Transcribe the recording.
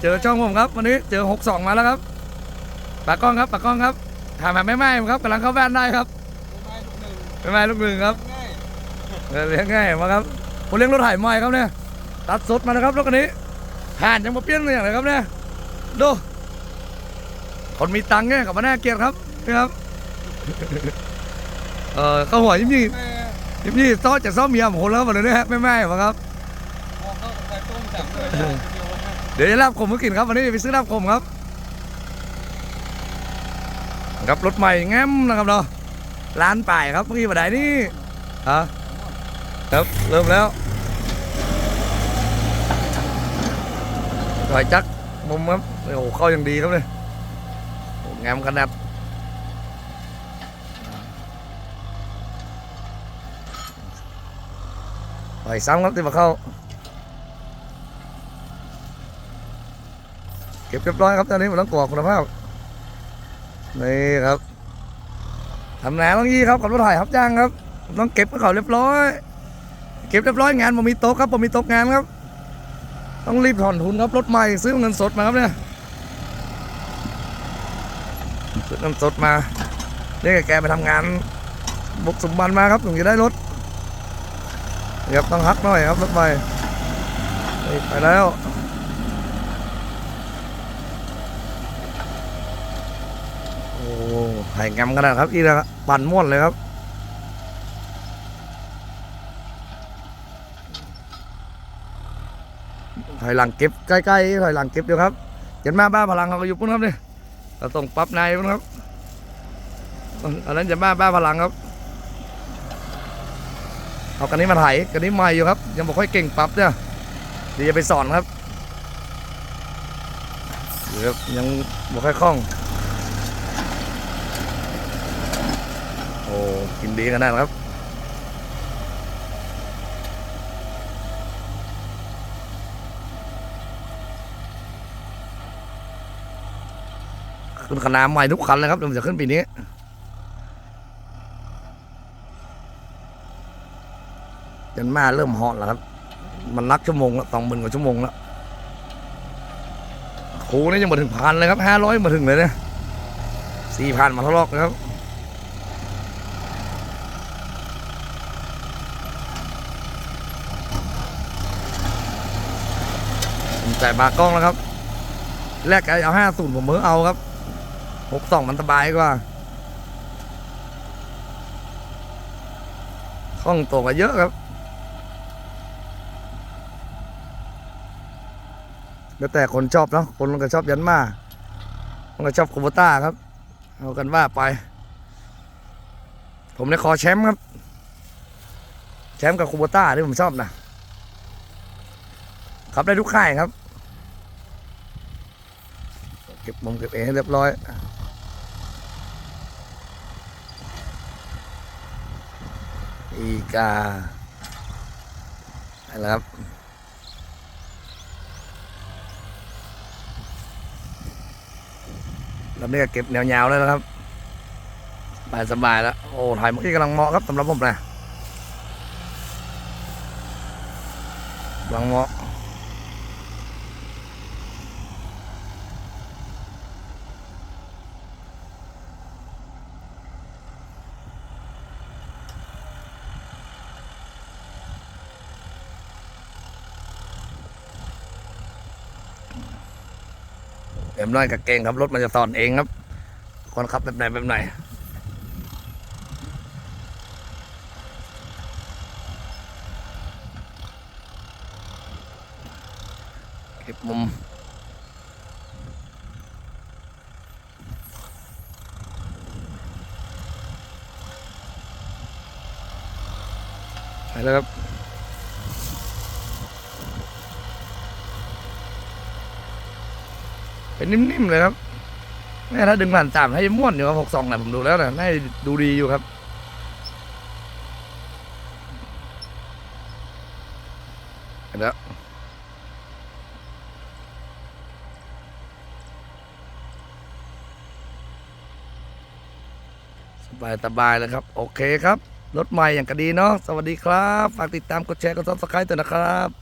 เจอช่องผมครับวันนี้เจอหกสองมาแล้วครับปากกล้องครับปากกล้องครับถ่ายแบบไม่ไหม้ครับกำลังเข้าบ้านได้ครับไม่ไหม้ลูกหนึ่งครับเออเลี้ยงง่ายมาครับผมเลี้ยงรถไถใหม่ครับเนี่ยตัดสดมาแล้วครับรถคันนี้ผ่านยังมาเปลี่ยนเลยอย่างไรครับเนี่ยดูคนมีตังค์เนี่ยกับมาแน่าเกลียดครับนี่ครับเออเข้าหัวยิ้มยี่ยิ้มยี่ซ้อจะซ้อมเมียผมคนแล้วหมดเลยนะฮะไม่ไหม้มาครับ เดี๋ยวจะลาบขมมากินครับวันนี้ไปซื้อลาบขมครับครับรถใหม่แง้มนะครับเนาะร้านป่ายครับเมื่อกี้บันไดนี่ฮะครับเริ่มแล้วถอยจักมุมครับโอ้โหเข้าอย่างดีครับเลยแง้มขนาดถอยซ้ำครับที่มาเข้า เก็บเรียบร้อยครับตอนนี้ผมต้องกรอกคุณภาพนี่ครับทำงานต้องยี่ครับกับรถถ่ายครับจ้างครับต้องเก็บให้เขาเรียบร้อย เก็บเรียบร้อยงานผมมีโต๊ะครับผมมีโต๊ะงานครับ ต้องรีบถอนทุนครับรถใหม่ซื้อเงินสดมาครับเนี่ยซื้อเงินสดมาเรียกแกไปทำงานบุกสมบันมาครับถึงจะได้รถนี่ครับต้องฮักหน่อยครับรถใหม่ไปแล้ว โอ้ไข่งำขนาดครับอีนะปั่นม่วนเลยครับถอยหลังเก็บใกล้ๆถอยหลังเก็บเดียวครับเห็นมาบ้าพลังเขาก็อยู่ปุ่นครับเนี่ยเราส่งปั๊บในปุ่นครับอันนั้นจะบ้าบ้าพลังครับเอากันนี้มาไถกันนี้ใหม่อยู่ครับ ยังบอกค่อยเก่งปั๊บเนี่ยเดี๋ยวจะไปสอนครับเดี๋ยวยังบอกค่อยคล่อง อ้กินดีขนาดนั้นครับขึ้นขนาดใหม่ทุกคันเลยครับเดี๋ยวจะขึ้นปีนี้จนมาเริ่มหอดแล้วครับ มันนักชั่วโมงละสองหมื่นกว่าชั่วโมงแล้วครูนี่ยังมาถึงพันเลยครับห้าร้อยมาถึงเลยเนี่ยสี่พันมาทะเลาะนะครับ ผมจ่มากล้องแล้วครับ แรกไเอาห้าศูนย์ผมมือเอาครับหกสองมันสบายกว่าคล่องตัวกันเยอะครับแล้วแต่คนชอบเนาะคนก็ชอบยันมาคนก็ชอบคูโบต้าครับ เอากันว่าไป ผมได้ขอแชมป์ครับ แชมป์กับคูโบต้าที่ผมชอบนะขับได้ทุกค่ายครับ เก็บมุมเก็บเองเรียบร้อย อีกาอะไรครับลำนี้ก็เก็บแนวยาวแล้วนะครับสบายสบายแล้ว โอ้ถ่ายเมื่อกี้กำลังเหมาะครับสำหรับผมนะกำลังเหมาะ เอ็มร้อยกับเก่งครับรถมันจะสอนเองครับคนขับแบบไหนแบบไหนเก็บมุมไปแล้วครับ เป็นนิ่มๆเลยครับแม่ถ้าดึงผ่านสามให้ม้วนอยู่ครับหกสองนะผมดูแล้วนะน่าดูดีอยู่ครับเห็นแล้วสบายสบายเลยครับ โอเคครับ รถใหม่อย่างก็ดีเนาะสวัสดีครับ ฝากติดตามกดแชร์กดซับสไครต์ด้วนะครับ